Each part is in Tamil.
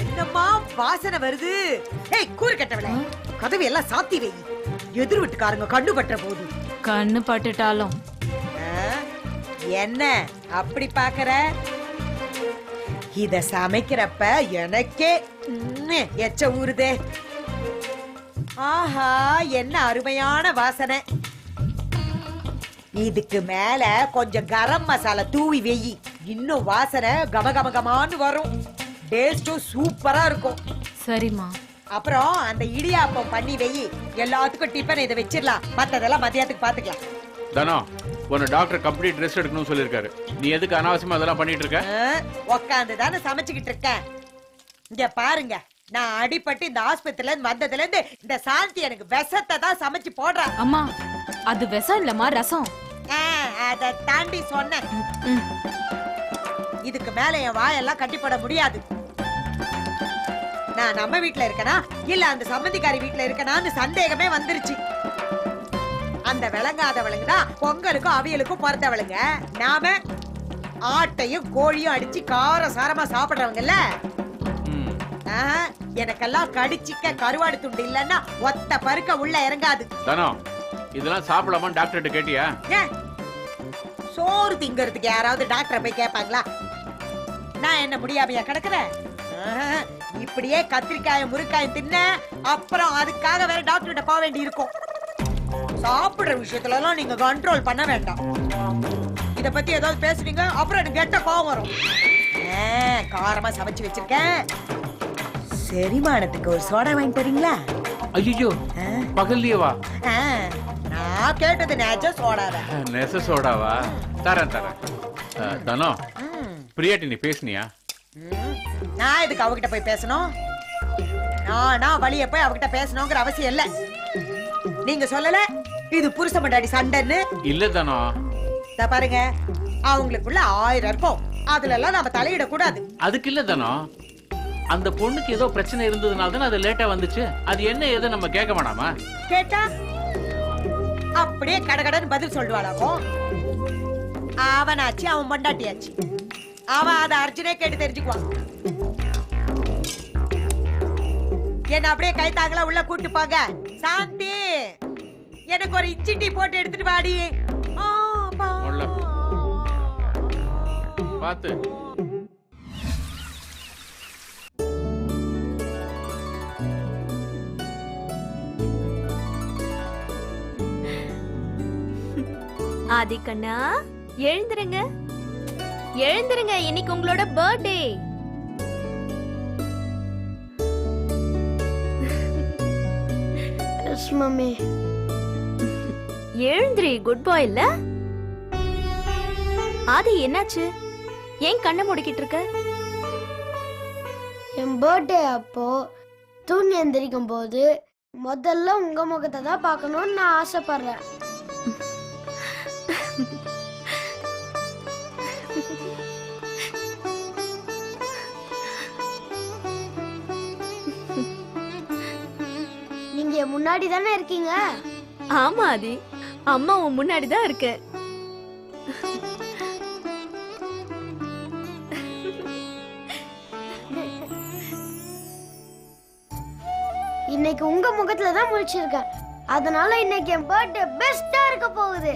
என்னம்மா வாசனை வருது. ஏய் கூறு கட்டவளே கதவு எல்லாம் சாத்தி வை. எதிர் வீட்டுக்காரங்க கண்ணு பற்ற போது. கண்ணு பட்டுட்டாலும்? என்ன அப்படி பாக்குற? இத சமைக்கிறப்ப எனக்கே எச்ச ஊறுதே. ஆஹா என்ன அருமையான வாசனை. இதுக்கு மேல கொஞ்சம் கரம் மசாலா தூவி வெயி இன்னும் வாசனை கம கம கமான்னு வரும் டேஸ்டும் சூப்பரா இருக்கும். சரிம்மா. அப்புறம் அந்த இடியாப்பம் பண்ணி வெயி எல்லாத்துக்கும் டிஃபன் இதை வச்சிடலாம். மத்ததெல்லாம் மதியத்துக்கு பாத்துக்கலாம். தனோ உன்னை டாக்டர் கம்ப்ளீட் ரெஸ்ட் எடுக்கணும்னு சொல்லியிருக்காரு. நீ எதுக்கு அனாவசியமா அதெல்லாம் பண்ணிட்டு இருக்க? உக்காந்து தானே சமைச்சுக்கிட்டு இருக்கேன். இங்க பாருங்க நான் அடிபட்டு இந்த ஆஸ்பத்திரில இருந்து வந்ததுல இருந்து இந்த சாந்தி எனக்கு விஷத்தை தான் சமைச்சு போடுறா. அம்மா அது விஷம் இல்லம்மா ரசம். ஆ, அத தாண்டி சொன்னேன். ம். இதுக்கு மேல என் வாயெல்லாம் கட்டிப்பட முடியாது. நான் நம்ம வீட்ல இருக்கனா? இல்ல அந்த சம்மந்திக்காரி வீட்ல இருக்கனான்னு சந்தேகமே வந்துருச்சு. அந்த விளங்காதவளுங்க தான் பொங்கலுக்கும் அவியலுக்கும் பிறந்தவளுங்க. நாம ஆட்டையும் கோழியும் அடிச்சு கார சாரமா சாப்பிடுறவங்கல்ல? ம். ஆஹா, எனக்கெல்லாம் கடிச்சிக்க கருவாடு துண்டு இல்லன்னா ஒத்த பருக்க உள்ள இறங்காது. இதெல்லாம் சாப்பிடலாமான்னு டாக்டர்கிட்ட கேட்டியா? சோறு திங்கறதுக்கு யாராவது டாக்டரை போய் கேட்பாங்களா? நான் என்ன முடியாமையா கிடக்குறேன்? இப்படியே கத்திரிக்காயும் முருக்காயும் தின்ன அப்புறம் அதுக்காக வேற டாக்டர்கிட்ட போக வேண்டி இருக்கும் சாப்பிடுற விஷயத்துல எல்லாம் நீங்க கண்ட்ரோல் பண்ண வேண்டாம். இத பத்தி ஏதாவது பேசுனீங்க அப்புறம் எனக்கு கெட்ட கோவம் வரும். காரமா சமைச்சு வச்சிருக்கேன். செரிமானத்துக்கு ஒரு சோடா வாங்கி தரீங்களா? ஐயோ ஆ, பகல்லையே வா ஆ, நான் கேட்டது நேச்ச சோடாவை? நெச சோடாவா? தரேன் தரேன். அஹ், தனோ ம் பிரியாட்டி நீ பேசுனியா. நான் எதுக்கு அவகிட்ட போய் பேசணும்? நானா வழிய போய் அவகிட்ட பேசணுங்கிற அவசியம் இல்ல. நீங்க சொல்லல இது புருஷ மண்டாடி சண்டைன்னு. இல்ல தனோ? இத பாருங்க அவங்களுக்குள்ள ஆயிரம் இருக்கும். அதுல எல்லாம் நாம தலையிட கூடாது அதுக்கு இல்ல தனோ? அந்த பொண்ணுக்கு ஏதோ பிரச்சனை இருந்ததுனால தானே அது லேட்டா வந்துச்சு. அது என்ன ஏதோ நம்ம கேட்க வேணாமா? கேட்டா? அப்படியே கடகடன்னு பதில் சொல்லுவாளாக்கும் அவனாச்சு அவன் பொண்டாட்டியாச்சு. அவன் அதை அர்ஜுனே கேட்டு தெரிஞ்சுக்குவான் என்ன அப்படியே கைத்தாங்களா உள்ள கூட்டு போங்க சாந்தி எனக்கு ஒரு இஞ்சி டீ போட்டு எடுத்துட்டு வாடி ஆ, ஆதிக்கண்ணா எழுந்துருங்க எழுந்துருங்க இன்னைக்கு உங்களோட பர்த்டே எஸ் மம்மி. எழுந்திரி குட் பாய் இல்ல? ஆதி என்னாச்சு? ஏன் கண்ணை மூடிக்கிட்டு இருக்க? என் பர்த்டே அப்போ தூங்கி எந்திரிக்கும் போது முதல்ல உங்க முகத்தை தான் பார்க்கணும்னு நான் ஆசைப்படுறேன். என் முன்னாடி தானே இருக்கீங்க? ஆமா ஆதி. அம்மா உன் முன்னாடி தான் இருக்கு இன்னைக்கு உங்க முகத்துல தான் முழிச்சிருக்கேன். அதனால இன்னைக்கு என் பர்த்டே பெஸ்டா இருக்க போகுது.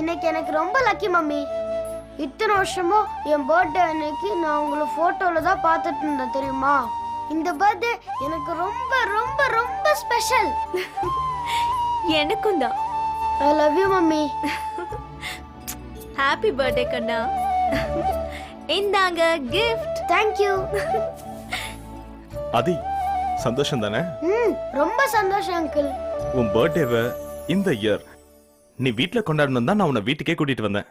இன்னைக்கு எனக்கு ரொம்ப லக்கி மம்மி. இத்தனை வருஷமும் என் பர்த்டே அன்னைக்கு நான் உங்களை போட்டோல தான் பார்த்துட்டு இருந்தேன் தெரியுமா? இந்த பர்த்டே எனக்கு ரொம்ப ரொம்ப ரொம்ப ஸ்பெஷல் எனக்கும் தான். I love you mummy happy birthday கண்ணா. இந்தாங்க கிஃப்ட் தேங்க்யூ அதி சந்தோஷம் தானே? ம் ரொம்ப சந்தோஷம் அங்கிள் உன் பர்த்டேவை இந்த இயர் நீ வீட்ல கொண்டாடணும் தான் நான் உன்னை வீட்டுக்கே கூட்டிட்டு வந்தேன்.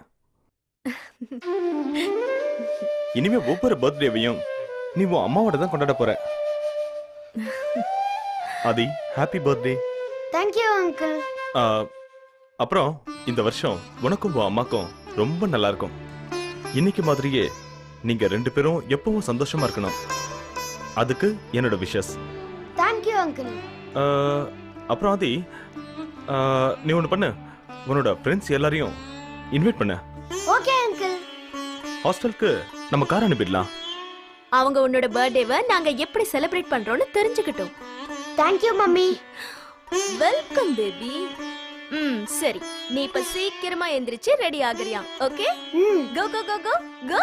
இனிமே ஒவ்வொரு பர்த்டேவையும் நீ உன் அம்மாவோட தான் கொண்டாட போற. அதி ஹாப்பி பர்த்டே தேங்க்யூ அங்கிள் அப்புறம் இந்த வருஷம் உனக்கும் உன் அம்மாக்கும் ரொம்ப நல்லா இருக்கும் இன்னைக்கு மாதிரியே நீங்க ரெண்டு பேரும் எப்பவும் சந்தோஷமா இருக்கணும். அதுக்கு என்னோட விஷஸ் தேங்க்யூ அங்கிள் அப்புறம் ஆதி நீ ஒன்று பண்ணு. உன்னோட ஃப்ரெண்ட்ஸ் எல்லாரையும் இன்வைட் பண்ணு. ஓகே அங்கிள் ஹாஸ்டலுக்கு நம்ம கார் அனுப்பிடலாம். அவங்க உன்னோட பர்த்டேவை நாங்க எப்படி செலிப்ரேட் பண்றோம்னு தெரிஞ்சுக்கிட்டோம். தேங்க்யூ மம்மி வெல்கம் பேபி ம் சரி. நீ இப்ப சீக்கிரமா எந்திரிச்சு ரெடி ஆகுறியா? ஓகே கோ கோ கோ கோ கோ